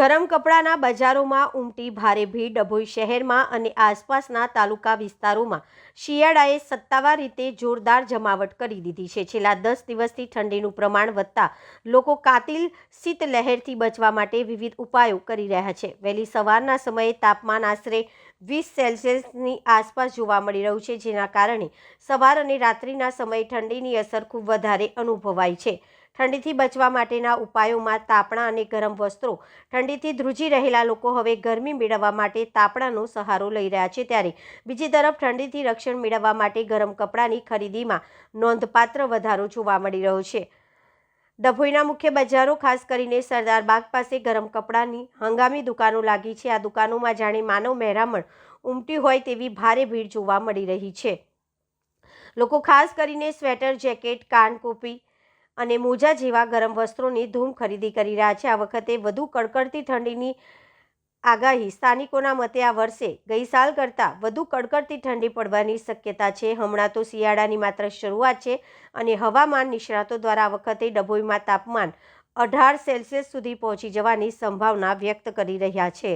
ગરમ કપડાના બજારોમાં ઉમટી ભારે ભીડ ડભોઈ શહેરમાં અને આસપાસના તાલુકા વિસ્તારોમાં શિયાળાએ સત્તાવાર રીતે જોરદાર જમાવટ કરી દીધી છે. છેલ્લા દસ દિવસથી ઠંડીનું પ્રમાણ વધતા લોકો કાતિલ શીતલહેરથી બચવા માટે વિવિધ ઉપાયો કરી રહ્યા છે. વહેલી સવારના સમયે તાપમાન આશરે વીસ સેલ્સિયસની આસપાસ જોવા મળી રહ્યું છે, જેના કારણે સવાર અને રાત્રિના સમયે ઠંડીની અસર ખૂબ વધારે અનુભવાય છે. ઠંડીથી બચવા માટેના ઉપાયોમાં તાપણા અને ગરમ વસ્ત્રો. ઠંડીથી ધ્રુજી રહેલા લોકો હવે ગરમી મેળવવા માટે તાપણાનો સહારો લઈ રહ્યા છે, ત્યારે બીજી તરફ ઠંડીથી રક્ષણ મેળવવા માટે ગરમ કપડાની ખરીદીમાં નોંધપાત્ર વધારો જોવા મળી રહ્યો છે. ડભોઈના મુખ્ય બજારો, ખાસ કરીને સરદાર બાગ પાસે ગરમ કપડાની હંગામી દુકાનો લાગી છે. આ દુકાનોમાં જાણે માનવ મહેરામણ ઉમટી હોય તેવી ભારે ભીડ જોવા મળી રહી છે. લોકો ખાસ કરીને સ્વેટર, જેકેટ, કાનકોપી અને મોજા જેવા ગરમ વસ્ત્રોની ધૂમ ખરીદી કરી રહ્યા છે. આ વખતે વધુ કડકડતી ઠંડીની આગાહી સ્થાનિકોના મતે આ વર્ષે ગઈ સાલ કરતાં વધુ કડકડતી ઠંડી પડવાની શક્યતા છે. હમણાં તો શિયાળાની માત્ર શરૂઆત છે અને હવામાન નિષ્ણાતો દ્વારા આ વખતે ડભોઈમાં તાપમાન અઢાર સેલ્સિયસ સુધી પહોંચી જવાની સંભાવના વ્યક્ત કરી રહ્યા છે.